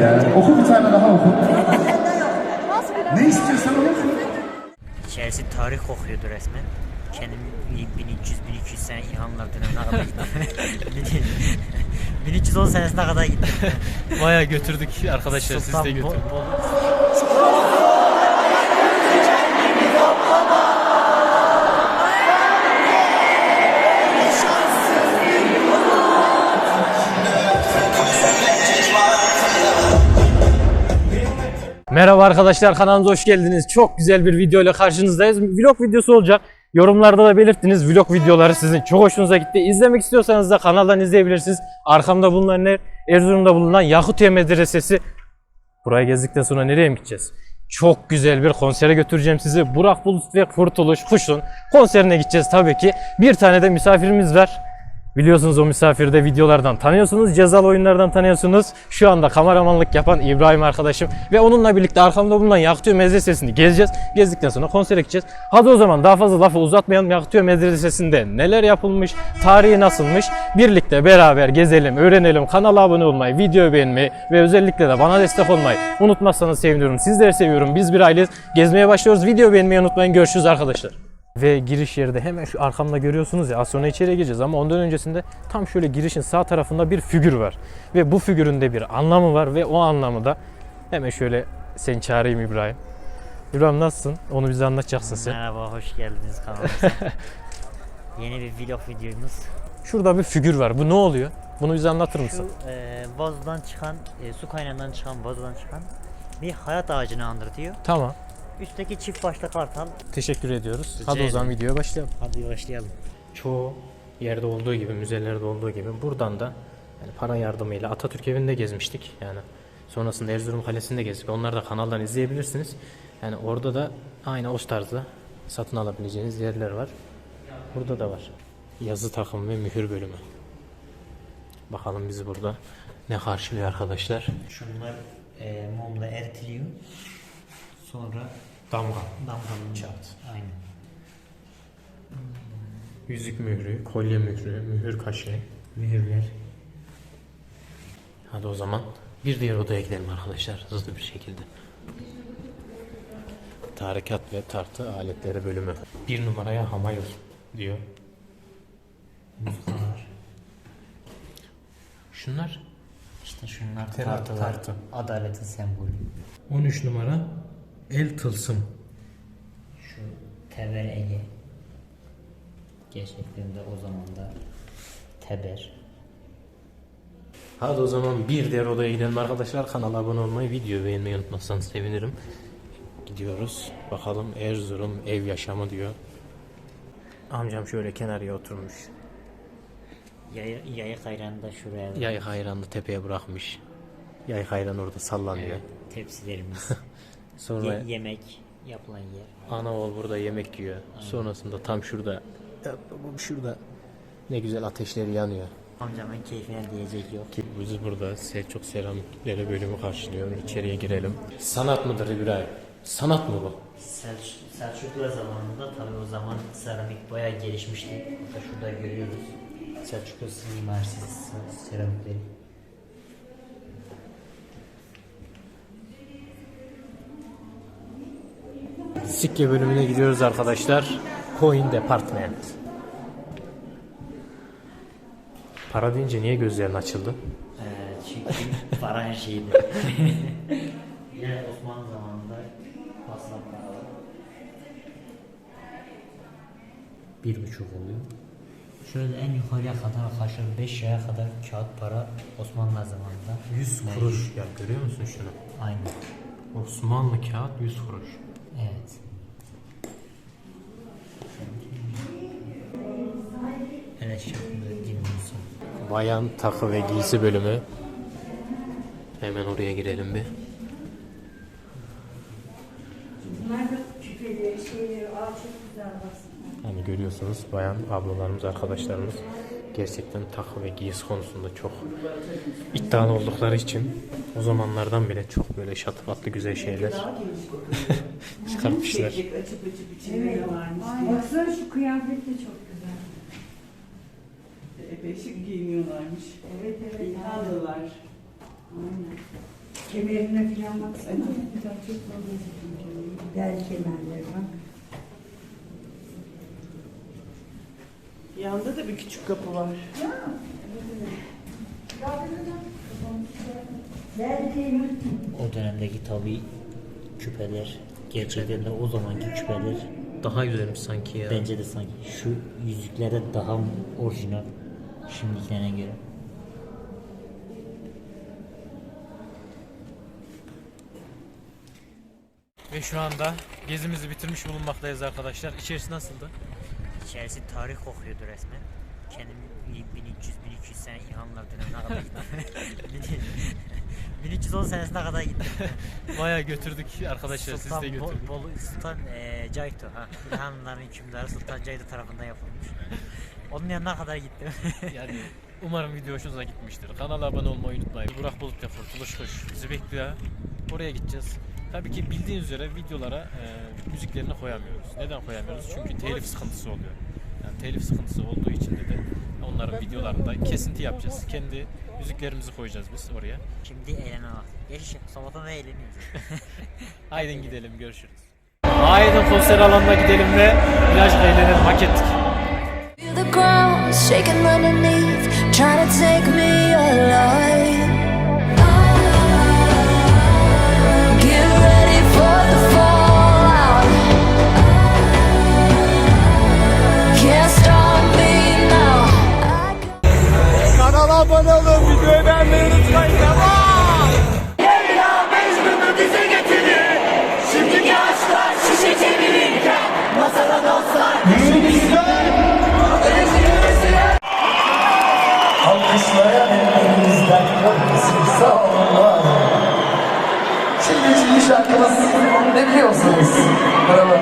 ya. Oku bir tane daha oku. ne istiyorsan onu oku. İçerisi tarih kokuyordu resmen. Kendim 1300-1200 sene İlhanlar dönemine kadar gittim. 1310 senesine kadar gittim. Bayağı götürdük arkadaşlar siz de Sultan Merhaba arkadaşlar kanalımıza hoş geldiniz. Çok güzel bir video ile karşınızdayız. Vlog videosu olacak. Yorumlarda da belirttiniz vlog videoları sizin çok hoşunuza gitti. İzlemek istiyorsanız da kanaldan izleyebilirsiniz. Arkamda bulunan yer Erzurum'da bulunan Yakutiye Medresesi. Burayı gezdikten sonra nereye mi gideceğiz? Çok güzel bir konsere götüreceğim sizi. Burak Bulut ve Kurtuluş Kuş'un konserine gideceğiz tabii ki. Bir tane de misafirimiz var. Biliyorsunuz o misafiri de videolardan tanıyorsunuz. Cezalı oyunlardan tanıyorsunuz. Şu anda kameramanlık yapan İbrahim arkadaşım. Ve onunla birlikte arkamda bulunan Yakutiye Medresesi'ni gezeceğiz. Gezdikten sonra konsere gideceğiz. Hadi o zaman daha fazla lafı uzatmayalım. Yakutiye Medresesi'nde neler yapılmış, tarihi nasılmış birlikte beraber gezelim, öğrenelim. Kanala abone olmayı, videoyu beğenmeyi ve özellikle de bana destek olmayı unutmazsanız sevinirim. Sizleri seviyorum. Biz bir aileyiz. Gezmeye başlıyoruz. Video beğenmeyi unutmayın. Görüşürüz arkadaşlar. Ve giriş yeri de hemen şu arkamda görüyorsunuz ya az sonra içeriye gireceğiz ama ondan öncesinde tam şöyle girişin sağ tarafında bir figür var. Ve bu figürün de bir anlamı var ve o anlamı da hemen şöyle seni çağırayım İbrahim. İbrahim nasılsın? Onu bize anlatacaksın sen. Merhaba, hoş geldiniz kanalımıza. Yeni bir vlog videomuz. Şurada bir figür var. Bu ne oluyor? Bunu bize anlatır mısın? Şu e, vazodan çıkan, e, su kaynağından çıkan, vazodan çıkan bir hayat ağacını andırtıyor. Tamam. Üstteki çift başlı kartal. Teşekkür ediyoruz. Rica Hadi o zaman videoya başlayalım. Hadi başlayalım. çoğu yerde olduğu gibi, müzelerde olduğu gibi buradan da yani para yardımıyla Atatürk evinde gezmiştik. Yani sonrasında Erzurum Kalesi'nde gezdik. Onları da kanaldan izleyebilirsiniz. Yani orada da aynı o tarzda satın alabileceğiniz yerler var. Burada da var. Yazı takım ve mühür bölümü. Bakalım bizi burada ne karşılıyor arkadaşlar. Şunlar e, mumla eritiliyor. Sonra Damga. damgalanıyor. Aynen. Yüzük mührü, kolye mührü, mühür kaşı. Mühürler. Hadi o zaman bir diğer odaya gidelim arkadaşlar hızlı bir şekilde. Tarikat ve tartı aletleri bölümü. Bir numaraya hamayır diyor. Muskalar. Şunlar İşte şunlar tartılar. tartı. Adaletin sembolü. 13 numara el tılsım. Şu Teber Ege. Gerçekten de o zaman da Teber. Hadi o zaman bir diğer odaya gidelim arkadaşlar. Kanala abone olmayı, video beğenmeyi unutmazsanız sevinirim. Gidiyoruz. Bakalım Erzurum ev yaşamı diyor. Amcam şöyle kenarıya oturmuş. Yaya, yaya kayrağını da şuraya Yay hayranını tepeye bırakmış. Yay hayran orada sallanıyor. Evet, tepsilerimiz. Sonra Ye- yemek yapılan yer. ana oğul burada yemek yiyor. Sonrasında tam şurada ya babam şurada ne güzel ateşleri yanıyor. Amcamın keyfine diyecek yok. Ki biz burada Selçuk seramikleri bölümü karşılıyor. İçeriye girelim. Sanat mıdır İbrahim? Sanat mı bu? Selç Selçuklular zamanında tabii o zaman seramik bayağı gelişmişti. Burada şurada görüyoruz. Selçuklu mimarisi se- seramikleri. Sikke bölümüne gidiyoruz arkadaşlar. Coin Department. Para deyince niye gözlerin açıldı? Ee, çünkü para her şeydi. Yine Osmanlı zamanında masraf paralı. Bir buçuk oluyor. Şöyle en yukarıya kadar arkadaşlar 5 liraya kadar kağıt para Osmanlı zamanında. 100 kuruş. Ya görüyor musun şunu? Aynen. Osmanlı kağıt 100 kuruş. Evet. Bayan takı ve giysi bölümü. Hemen oraya girelim bir. Baksana. Hani görüyorsunuz bayan ablalarımız, arkadaşlarımız gerçekten takı ve giysi konusunda çok iddialı oldukları için o zamanlardan bile çok böyle şatafatlı güzel şeyler çıkartmışlar. Baksana şu kıyafet de çok güzel. Şık giyiniyorlarmış. Evet evet. İlhanlılar. Aynen. Kemerine falan baksana. Çok Bel kemerleri bak. Yanda da bir küçük kapı var. Kemer. O dönemdeki tabi küpeler gerçekten de o zamanki küpeler Daha güzelmiş sanki ya. bence de sanki şu yüzüklerde daha orijinal şimdikilerine göre. Ve şu anda gezimizi bitirmiş bulunmaktayız arkadaşlar. İçerisi nasıldı? İçerisi tarih kokuyordu resmen. Kendim 1300-1200 sene İlhanlar dönemine kadar gittim. 1310 senesine kadar gittim. Bayağı götürdük arkadaşlar siz Sultan de Bo- götürdük. Bolu Sultan eee Caytu ha. İlhanların hükümdarı Sultan Caytu tarafından yapılmış. Onun yanına kadar gittim. Yani umarım video hoşunuza gitmiştir. Kanala abone olmayı unutmayın. Burak Bulut ve Kurtuluş Kuş bizi bekliyor. Oraya gideceğiz. Tabii ki bildiğiniz üzere videolara e, müziklerini koyamıyoruz. Neden koyamıyoruz? Çünkü telif sıkıntısı oluyor. Telif sıkıntısı olduğu için de, de onların videolarında kesinti yapacağız. Kendi müziklerimizi koyacağız biz oraya. Şimdi eğlenen vakti. Geç sabahtan da eğleniyoruz. Haydi gidelim görüşürüz. Haydi konser alanına gidelim ve biraz eğlenelim hak ettik. Feel the ground shaking underneath, trying to take me alive. Abone olun, videoyu beğenmeyi unutmayın. Devam! Alkışlayan elimizden görmesin sağ olun. Şimdi üçüncü şarkımız ne biliyorsunuz? Merhaba.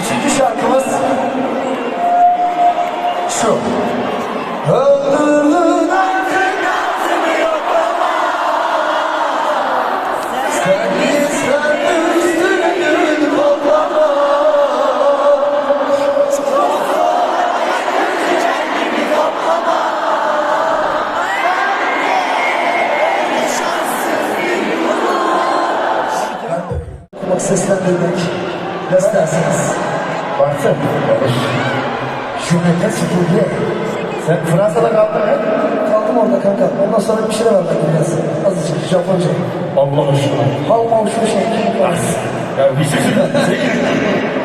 Üçüncü şarkımız şu. Öldürdün isterseniz. Şu nefes süpürge. Sen Fransa'da kaldın mı? Kaldım orada kanka. Ondan sonra bir şeyler öğrendim biraz. Azıcık Japonca. Allah aşkına. Much şu şey. Ya bir şey Can't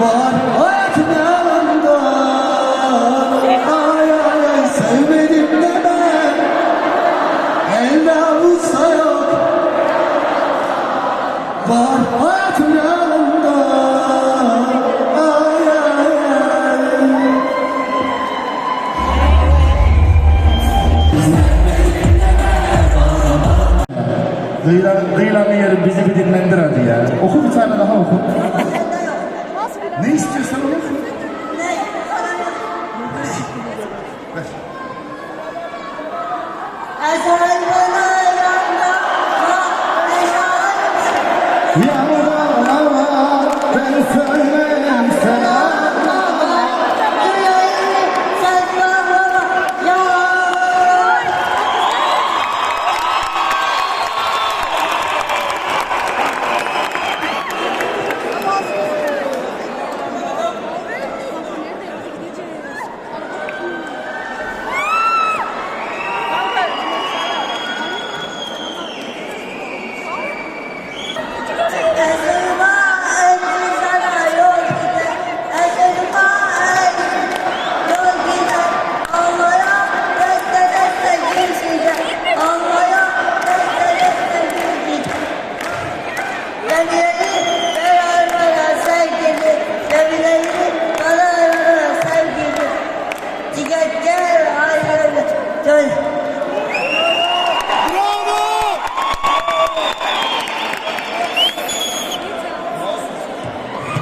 Var hayatın yanında Ay ay ay sevmedim deme Elle usta yok. Var hayatın yanında Ay ay ay. Kıyılan, kıyılanı yerim bizi bir dinlendir hadi ya. Oku bir tane daha oku. Ne istiyorsan onu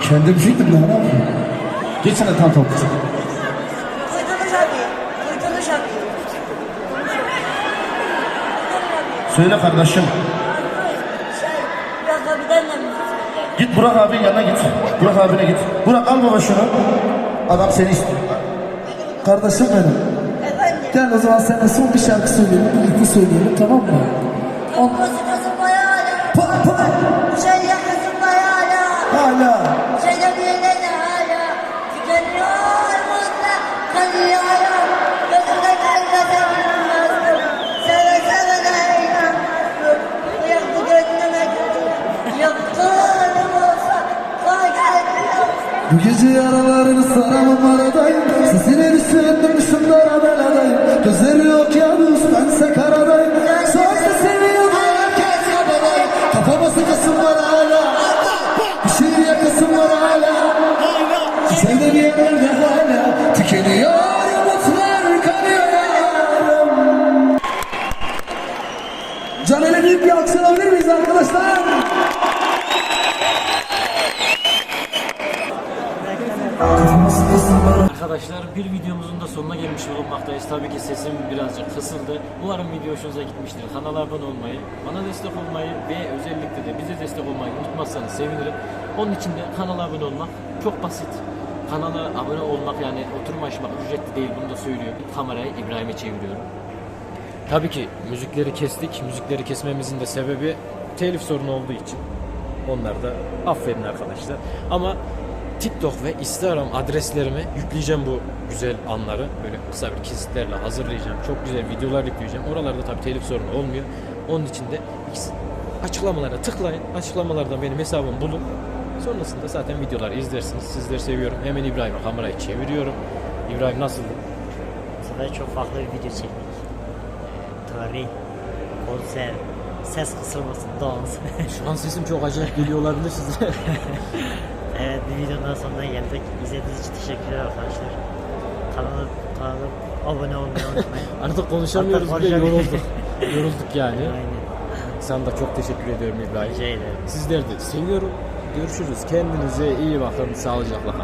Kendim fikrim ben abi. Geçene tam top. Abi. Abi. Söyle kardeşim. Şey, Burak abiden de mi? Git Burak abinin yanına git. Burak abine git. Burak al baba şunu. Adam seni istiyor. Kardeşim benim. Efendim. Gel o zaman seninle son bir şarkı söyleyelim. Birlikte söyleyelim tamam mı? On... Pa, pa. Gece yaralarını saramam aradayım. Sesini düşündüm şunlara beladayım Gözleri yok yalnız bense karadayım. Sözde seviyorum herkes kabadayım Kafama sıkasın var hala. Bir şey yakasın var hala. Sevde bir yerlerde hala Tükeniyor umutlar kanıyor. Yarım Caner'e büyük bir alkış alabilir miyiz arkadaşlar? Arkadaşlar bir videomuzun da sonuna gelmiş bulunmaktayız. Tabii ki sesim birazcık kısıldı. Umarım video hoşunuza gitmiştir. Kanala abone olmayı, bana destek olmayı ve özellikle de bize destek olmayı unutmazsanız sevinirim. Onun için de kanala abone olmak çok basit. Kanala abone olmak yani oturum açmak ücretli değil bunu da söylüyorum. Kamerayı İbrahim'e çeviriyorum. Tabii ki müzikleri kestik. Müzikleri kesmemizin de sebebi telif sorunu olduğu için. Onlar da affedin arkadaşlar. Ama TikTok ve Instagram adreslerime yükleyeceğim bu güzel anları. Böyle kısa bir kesitlerle hazırlayacağım. Çok güzel videolar yükleyeceğim. Oralarda tabii telif sorunu olmuyor. Onun için de açıklamalara tıklayın. Açıklamalardan benim hesabımı bulun. Sonrasında zaten videolar izlersiniz. Sizleri seviyorum. Hemen İbrahim'e kamerayı çeviriyorum. İbrahim nasıldı? Sefer çok farklı bir video çektik. Tarih, konser, ses kısılması, dans. Şu an sesim çok acayip geliyor olabilir size. evet bir videonun sonuna geldik. İzlediğiniz için teşekkürler arkadaşlar. Kanala, kanala abone olmayı unutmayın. Artık konuşamıyoruz bile konuşamıyoruz. yorulduk. Yorulduk yani. Aynen. Sana da çok teşekkür ediyorum İbrahim. Rica ederim. Sizleri de seviyorum. Görüşürüz. Kendinize iyi bakın. Sağlıcakla.